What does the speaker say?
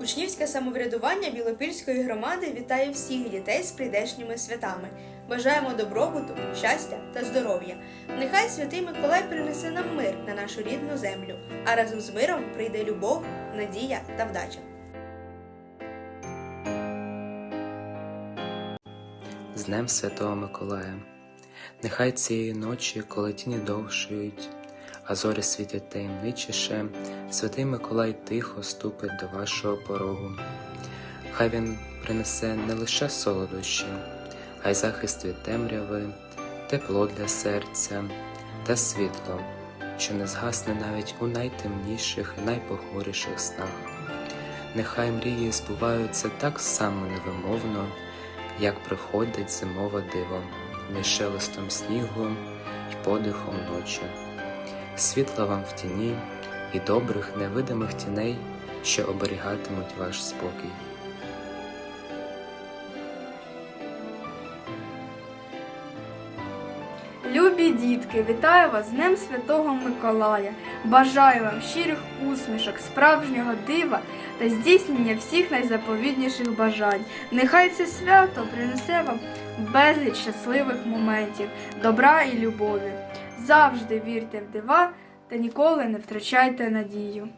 Учнівське самоврядування Білопільської громади вітає всіх дітей з прийдешніми святами. Бажаємо добробуту, щастя та здоров'я. Нехай святий Миколай принесе нам мир на нашу рідну землю, а разом з миром прийде любов, надія та вдача. з Днем Святого Миколая. Нехай цієї ночі, коли тіні довшують, а зорі світять таємничіше, святий Миколай тихо ступить до вашого порогу. Хай він принесе не лише солодощі, а й захист від темряви, тепло для серця та світло, що не згасне навіть у найтемніших і найпохмуріших снах. Нехай мрії збуваються так само невимовно, як приходить зимове диво між шелестом снігу й подихом ночі. Світла вам в тіні і добрих невидимих тіней, що оберігатимуть ваш спокій. Любі дітки, вітаю вас з Днем Святого Миколая. Бажаю вам щирих усмішок, справжнього дива та здійснення всіх найзаповідніших бажань. Нехай це свято принесе вам безліч щасливих моментів, добра і любові. Завжди вірте в дива та ніколи не втрачайте надію.